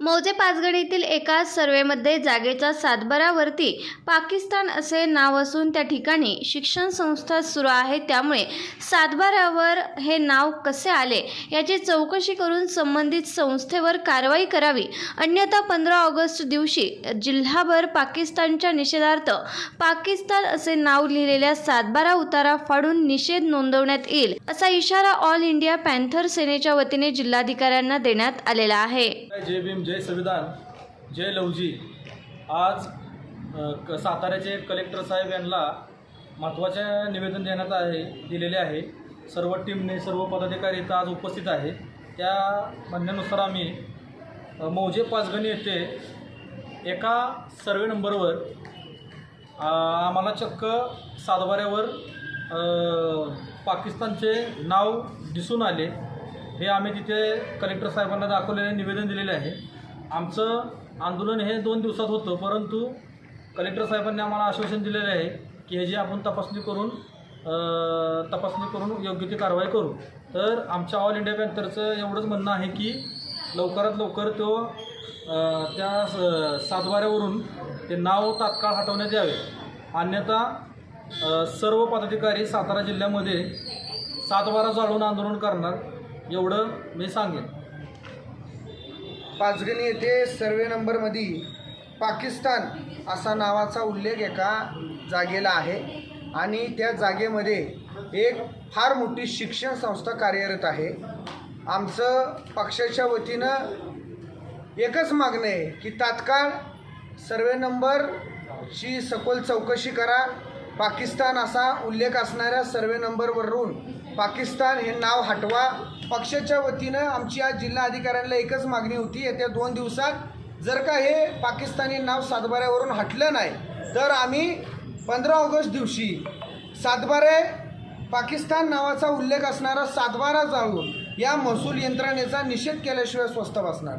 मौजे पाचगणीतील एका सर्वेमध्ये जागेच्या सातबारावरती पाकिस्तान असे नाव असून त्या ठिकाणी शिक्षण संस्था सुरू आहे. त्यामुळे सातबारावर हे नाव कसे आले याची चौकशी करून संबंधित संस्थेवर कारवाई करावी. अन्यथा पंधरा ऑगस्ट दिवशी जिल्हाभर पाकिस्तानच्या निषेधार्थ पाकिस्तान असे नाव लिहिलेल्या सातबारा उतारा फाडून निषेध नोंदवण्यात येईल असा इशारा ऑल इंडिया पॅन्थर सेनेच्या वतीने जिल्हाधिकाऱ्यांना देण्यात आलेला आहे. जय संविधान जय लवजी आज क साताऱ्याचे कलेक्टर साहेब यांना महत्त्वाचे निवेदन देण्यात आहे दिलेले आहे. सर्व टीमने सर्व पदाधिकारी इथं आज उपस्थित आहे. त्या म्हणण्यानुसार आम्ही मौजे पाचगणी येथे एका सर्वे नंबरवर आम्हाला चक्क सातबाऱ्यावर पाकिस्तानचे नाव दिसून आले. हे आम्ही तिथे कलेक्टर साहेबांना दाखवलेले निवेदन दिलेले आहे. आमचं आंदोलन हे दोन दिवसात होतं परंतु कलेक्टर साहेबांनी आम्हाला आश्वासन दिलेले आहे की ह्याची आपण तपासणी करून तपासणी करून योग्य ती कारवाई करू. तर आमच्या ऑल इंडिया पॅन्थरचं एवढंच म्हणणं आहे की लवकरात लवकर तो त्या स- सातबाऱ्यावरून ते नाव तात्काळ हटवण्यात यावे. अन्यथा सर्व पदाधिकारी सातारा जिल्ह्यामध्ये सातबारा जाळून आंदोलन करणार एवढं मी सांगेन. पाचगणी येथे सर्वे नंबरमध्ये पाकिस्तान असा नावाचा उल्लेख एका जागेला आहे. आणि त्या जागेमध्ये एक फार मोठी शिक्षण संस्था कार्यरत आहे. आमचं पक्षाच्या वतीनं एकच मागणं आहे की तात्काळ सर्वे नंबरची सखोल चौकशी करा. पाकिस्तान असा उल्लेख असणाऱ्या सर्वे नंबरवरून पाकिस्तान हे नाव हटवा. पक्षाच्या वतीनं आमची आज जिल्हा अधिकाऱ्यांना एकच मागणी होती. येत्या दोन दिवसात जर का हे पाकिस्तानी नाव सातबाऱ्यावरून हटलं नाही तर आम्ही पंधरा ऑगस्ट दिवशी सातबारे पाकिस्तान नावाचा उल्लेख असणारा सातबारा जाळून या महसूल यंत्रणेचा निषेध केल्याशिवाय स्वस्त बसणार.